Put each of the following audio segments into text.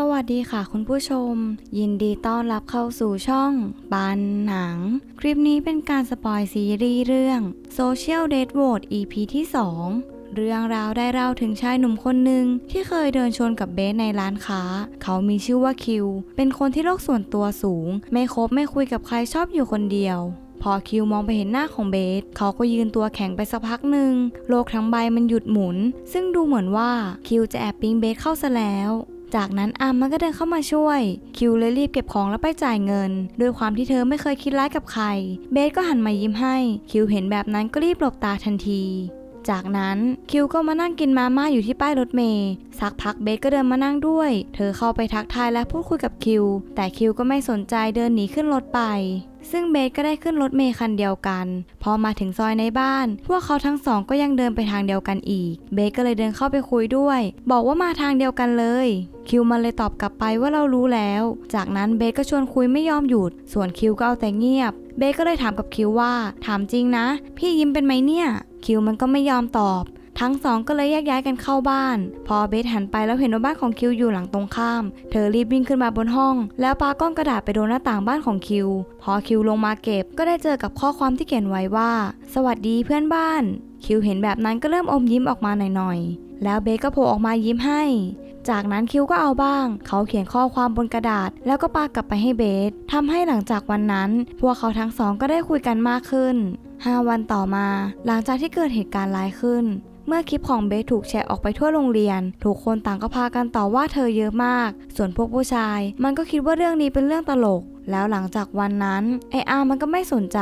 สวัสดีค่ะคุณผู้ชม ยินดีต้อนรับเข้าสู่ช่องบันหนัง คลิปนี้เป็นการสปอยซีรีส์เรื่อง Social Dead Vote EP ที่ 2 เรื่องราวได้เล่าถึงชายหนุ่มคนหนึ่งที่เคยเดินชนกับเบสในร้านค้า เขามีชื่อว่าคิว เป็นคนที่โลกส่วนตัวสูง ไม่คบไม่คุยกับใครชอบอยู่คนเดียวพอคิวมองไปเห็นหน้าของเบส เขาก็ยืนตัวแข็งไปสักพักหนึ่ง โลกทั้งใบมันหยุดหมุน ซึ่งดูเหมือนว่าคิวจะแอบปิ๊งเบสเข้าซะแล้ว จากนั้นอามมันก็เดินเข้ามาช่วย คิวเลยรีบเก็บของแล้วไปจ่ายเงิน ด้วยความที่เธอไม่เคยคิดร้ายกับใคร เบสก็หันมายิ้มให้ คิวเห็นแบบนั้นก็รีบหลบตาทันที จากนั้นคิวก็มานั่งกินมาม่าอยู่ที่ป้ายรถเมย์สักพักเบสก็เดินมานั่งด้วย เธอเข้าไปทักทายและพูดคุยกับคิว แต่คิวก็ไม่สนใจเดินหนีขึ้นรถไป ซึ่งเบสก็ได้ขึ้นรถเมย์คันเดียวกัน พอมาถึงซอยในบ้าน พวกเขาทั้งสองก็ยังเดินไปทางเดียวกันอีก เบสก็เลยเดินเข้าไปคุยด้วย บอกว่ามาทางเดียวกันเลย คิวมันเลยตอบกลับไปว่าเรารู้แล้ว จากนั้นเบสก็ชวนคุยไม่ยอมหยุด ส่วนคิวก็เอาแต่เงียบ เบสก็เลยถามกับคิวว่า ถามจริงนะ พี่ยิ้มเป็นไหมเนี่ย คิวมันก็ไม่ยอมตอบ ทั้งสองก็เลยแยกย้ายกันเข้าบ้าน พอเบสหันไปแล้วเห็นว่าบ้านของคิวอยู่หลังตรงข้าม เธอรีบวิ่งขึ้นมาบนห้อง แล้วปาก้อนกระดาษไปโดนหน้าต่างบ้านของคิว พอคิวลงมาเก็บก็ได้เจอกับข้อความที่เขียนไว้ว่า สวัสดีเพื่อนบ้าน คิวเห็นแบบนั้นก็เริ่มอมยิ้มออกมาหน่อยๆ แล้วเบสก็โผล่ออกมายิ้มให้จากนั้นคิวก็เอาบ้าง เขาเขียนข้อความบนกระดาษ แล้วก็ปากลับไปให้เบสทำให้หลังจากวันนั้น พวกเขาทั้งสองก็ได้คุยกันมากขึ้น 5 วันต่อมา หลังจากที่เกิดเหตุการณ์ร้ายขึ้น เมื่อคลิปของเบสถูกแชร์ออกไปทั่วโรงเรียน ทุกคนต่างก็พากันต่อว่าเธอเยอะมาก ส่วนพวกผู้ชาย มันก็คิดว่าเรื่องนี้เป็นเรื่องตลก แล้วหลังจากวันนั้นไออาร์มันก็ไม่สนใจ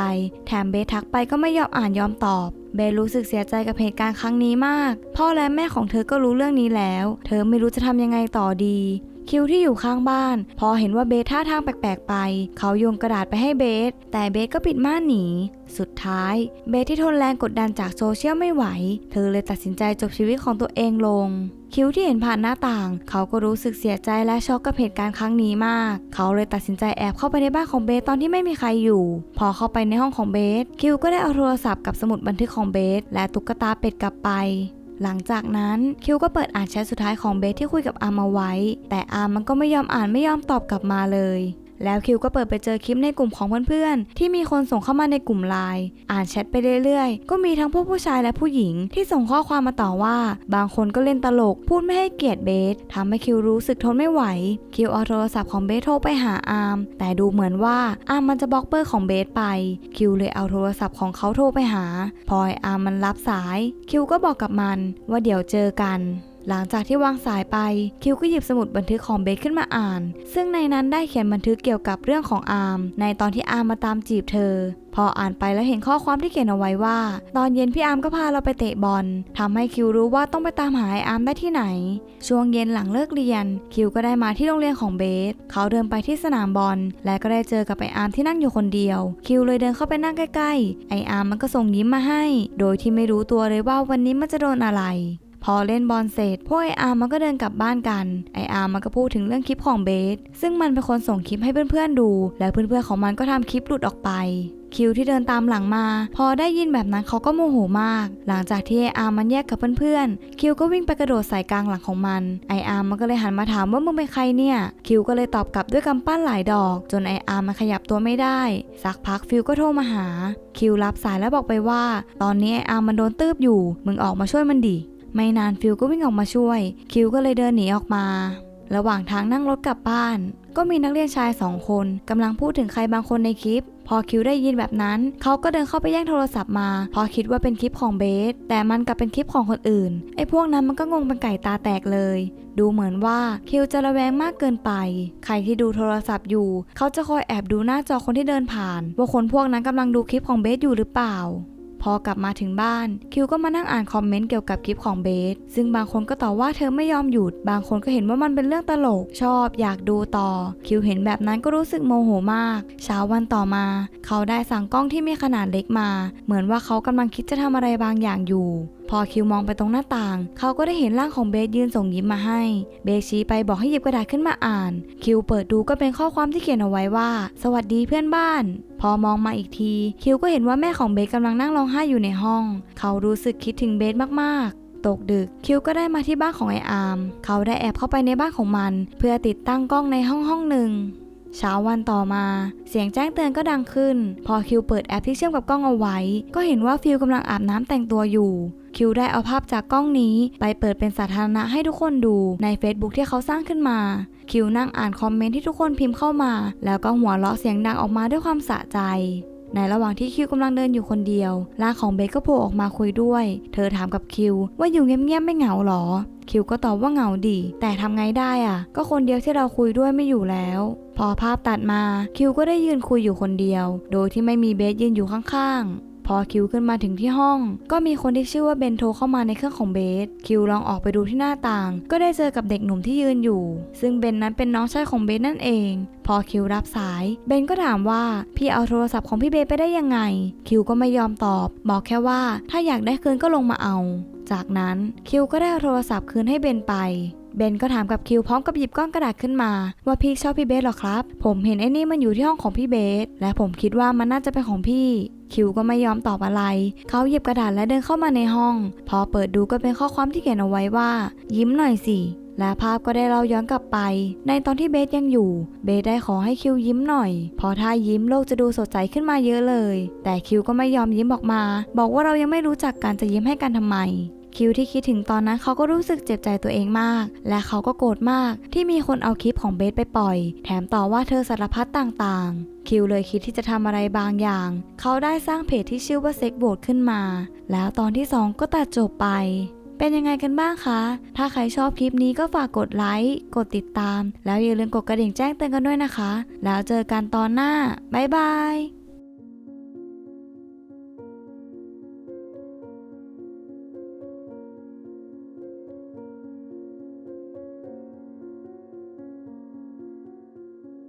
แถมเบสทักไปก็ไม่ยอมอ่านยอมตอบ เบลรู้สึกเสียใจกับเหตุการณ์ครั้งนี้มาก พ่อและแม่ของเธอก็รู้เรื่องนี้แล้ว เธอไม่รู้จะทำยังไงต่อดี คิวที่อยู่ข้างบ้าน พอเห็นว่าเบสท่าทางแปลกๆไป เขาโยนกระดาษไปให้เบส แต่เบสก็ปิดม่านหนี สุดท้าย เบสที่ทนแรงกดดันจากโซเชียลไม่ไหว เธอเลยตัดสินใจจบชีวิตของตัวเองลง คิวที่เห็นผ่านหน้าต่าง เขาก็รู้สึกเสียใจและช็อกกับเหตุการณ์ครั้งนี้มาก เขาเลยตัดสินใจแอบเข้าไปในบ้านของเบสตอนที่ไม่มีใครอยู่ พอเข้าไปในห้องของเบส คิวก็ได้เอาโทรศัพท์กับสมุดบันทึกของเบส และตุ๊กตาเป็ดกลับไปหลังจากนั้นคิวก็เปิดอ่านแชทสุดท้ายของเบสที่คุยกับอาร์มเอาไว้ แต่อาร์มมันก็ไม่ยอมอ่านไม่ยอมตอบกลับมาเลย แล้วคิวก็เปิดไปเจอคลิปในกลุ่มของเพื่อนๆ ที่มีคนส่งเข้ามาในกลุ่มไลน์อ่านแชทไปเรื่อยๆ ก็มีทั้งพวกผู้ชายและผู้หญิงที่ส่งข้อความมาต่อว่า บางคนก็เล่นตลก พูดไม่ให้เกียรติเบสทำให้คิวรู้สึกทนไม่ไหว คิวเอาโทรศัพท์ของเบสโทรไปหาอาร์มแต่ดูเหมือนว่าอาร์มมันจะบล็อกเบอร์ของเบสไป คิวเลยเอาโทรศัพท์ของเขาโทรไปหา พอไอ้อาร์มมันรับสาย คิวก็บอกกับมันว่าเดี๋ยวเจอกัน หลังจากที่วางสายไปคิวก็หยิบสมุดบันทึกของเบสขึ้นมาอ่าน ซึ่งในนั้นได้เขียนบันทึกเกี่ยวกับเรื่องของอาร์มในตอนที่อาร์มมาตามจีบเธอ พออ่านไปแล้วเห็นข้อความที่เขียนเอาไว้ว่า ตอนเย็นพี่อาร์มก็พาเราไปเตะบอลทำให้คิวรู้ว่าต้องไปตามหาไออาร์มได้ที่ไหน ช่วงเย็นหลังเลิกเรียน คิวก็ได้มาที่โรงเรียนของเบส เขาเดินไปที่สนามบอล และก็ได้เจอกับไออาร์มที่นั่งอยู่คนเดียว คิวเลยเดินเข้าไปนั่งใกล้ๆ ไออาร์มมันก็ส่งยิ้มมาให้ โดยที่ไม่รู้ตัวเลยว่าวันนี้มันจะโดนอะไร พอเล่นบอลเสร็จพวกไออาร์มันก็เดินกลับบ้านกันไออาร์มันก็พูดถึงเรื่องคลิปของเบสซึ่งมันเป็นคนส่งคลิปให้เพื่อนๆดู แล้วเพื่อนๆของมันก็ทำคลิปหลุดออกไปคิวที่เดินตามหลังมา พอได้ยินแบบนั้นเขาก็โมโหมาก หลังจากที่ไออาร์มันแยกกับเพื่อนๆ คิวก็วิ่งไปกระโดดใส่กลางหลังของมัน ไออาร์มันก็เลยหันมาถามว่ามึงเป็นใครเนี่ย คิวก็เลยตอบกลับด้วยกำปั้นหลายดอก จนไออาร์มันขยับตัวไม่ได้ สักพักฟิวก็โทรมาหา คิวรับสายแล้วบอกไปว่า ตอนนี้ไออาร์มมันโดนตืบอยู่ มึงออกมาช่วยมันดิ ไม่นานฟิลก็วิ่งออกมาช่วย คิวก็เลยเดินหนีออกมา ระหว่างทางนั่งรถกลับบ้าน ก็มีนักเรียนชายสองคนกำลังพูดถึงใครบางคนในคลิป พอคิวได้ยินแบบนั้น เขาก็เดินเข้าไปแย่งโทรศัพท์มา พอคิดว่าเป็นคลิปของเบส แต่มันกลับเป็นคลิปของคนอื่น ไอ้พวกนั้นมันก็งงเป็นไก่ตาแตกเลย ดูเหมือนว่าคิวจะระแวงมากเกินไป ใครที่ดูโทรศัพท์อยู่ เขาจะคอยแอบดูหน้าจอคนที่เดินผ่าน ว่าคนพวกนั้นกำลังดูคลิปของเบสอยู่หรือเปล่า พอกลับมาถึงบ้าน คิวก็มานั่งอ่านคอมเมนต์เกี่ยวกับคลิปของเบส ซึ่งบางคนก็ต่อว่าเธอไม่ยอมหยุด บางคนก็เห็นว่ามันเป็นเรื่องตลก ชอบ อยากดูต่อ คิวเห็นแบบนั้นก็รู้สึกโมโหมาก เช้าวันต่อมา เขาได้สั่งกล้องที่มีขนาดเล็กมา เหมือนว่าเขากำลังคิดจะทำอะไรบางอย่างอยู่พอคิวมองไปตรงหน้าต่าง เขาก็ได้เห็นร่างของเบสยืนส่งยิ้มมาให้ เบสชี้ไปบอกให้หยิบกระดาษขึ้นมาอ่าน คิวเปิดดูก็เป็นข้อความที่เขียนเอาไว้ว่า สวัสดีเพื่อนบ้าน พอมองมาอีกที คิวก็เห็นว่าแม่ของเบสกำลังนั่งร้องไห้อยู่ในห้อง เขารู้สึกคิดถึงเบสมากๆตกดึกคิวก็ได้มาที่บ้านของไออาร์ม เขาได้แอบเข้าไปในบ้านของมัน เพื่อติดตั้งกล้องในห้องห้องหนึ่ง เช้าวันต่อมา เสียงแจ้งเตือนก็ดังขึ้น พอคิวเปิดแอปที่เชื่อมกับกล้องเอาไว้ ก็เห็นว่าฟิลกำลังอาบน้ำแต่งตัวอยู่ คิวได้เอาภาพจากกล้องนี้ไปเปิดเป็นสาธารณะให้ทุกคนดูใน Facebook ที่เขาสร้างขึ้นมา คิวนั่งอ่านคอมเมนต์ที่ทุกคนพิมพ์เข้ามา แล้วก็หัวเราะเสียงดังออกมาด้วยความสะใจ ในระหว่างที่คิวกำลังเดินอยู่คนเดียวร่างของเบสก็โผล่ออกมาคุยด้วย เธอถามกับคิว ว่าอยู่เงียบๆไม่เหงาหรอ คิวก็ตอบว่าเหงาดี แต่ทำไงได้อะ ก็คนเดียวที่เราคุยด้วยไม่อยู่แล้ว พอภาพตัดมาคิวก็ได้ยืนคุยอยู่คนเดียว โดยที่ไม่มีเบสยืนอยู่ข้างๆ พอคิวขึ้นมาถึงที่ห้อง ก็มีคนที่ชื่อว่าเบนโทรเข้ามาในเครื่องของเบส คิวลองออกไปดูที่หน้าต่าง ก็ได้เจอกับเด็กหนุ่มที่ยืนอยู่ ซึ่งเบนนั้นเป็นน้องชายของเบสนั่นเอง พอคิวรับสาย เบนก็ถามว่าพี่เอาโทรศัพท์ของพี่เบสไปได้ยังไง คิวก็ไม่ยอมตอบ บอกแค่ว่าถ้าอยากได้คืนก็ลงมาเอา จากนั้นคิวก็ได้โทรศัพท์คืนให้เบนไปเบนก็ถามกับคิวพร้อมกับหยิบก้อนกระดาษขึ้นมา ว่าพี่ชอบพี่เบสหรอครับ ผมเห็นไอ้นี่มันอยู่ที่ห้องของพี่เบส และผมคิดว่ามันน่าจะเป็นของพี่ คิวก็ไม่ยอมตอบอะไร เขาหยิบกระดาษและเดินเข้ามาในห้อง พอเปิดดูก็เป็นข้อความที่เขียนเอาไว้ว่า ยิ้มหน่อยสิและภาพก็ได้เล่าย้อนกลับไป ในตอนที่เบสยังอยู่ เบสได้ขอให้คิวยิ้มหน่อย พอถ้ายิ้มโลกจะดูสดใสขึ้นมาเยอะเลย แต่คิวก็ไม่ยอมยิ้มออกมา บอกว่าเรายังไม่รู้จักการจะยิ้มให้กันทำไม คิวที่คิดถึงตอนนั้นเขาก็รู้สึกเจ็บใจตัวเองมาก และเขาก็โกรธมากที่มีคนเอาคลิปของเบสไปปล่อย แถมต่อว่าเธอสารพัดต่างๆ คิวเลยคิดที่จะทำอะไรบางอย่าง เขาได้สร้างเพจที่ชื่อว่าเซ็กโบดขึ้นมา แล้วตอนที่ 2 ก็ตัดจบไปเป็นยังไงกันบ้างคะ ถ้าใครชอบคลิปนี้ก็ฝากกดไลค์ กดติดตาม แล้วอย่าลืมกดกระดิ่งแจ้งเตือนกันด้วยนะคะ แล้วเจอกันตอนหน้า บ๊ายบาย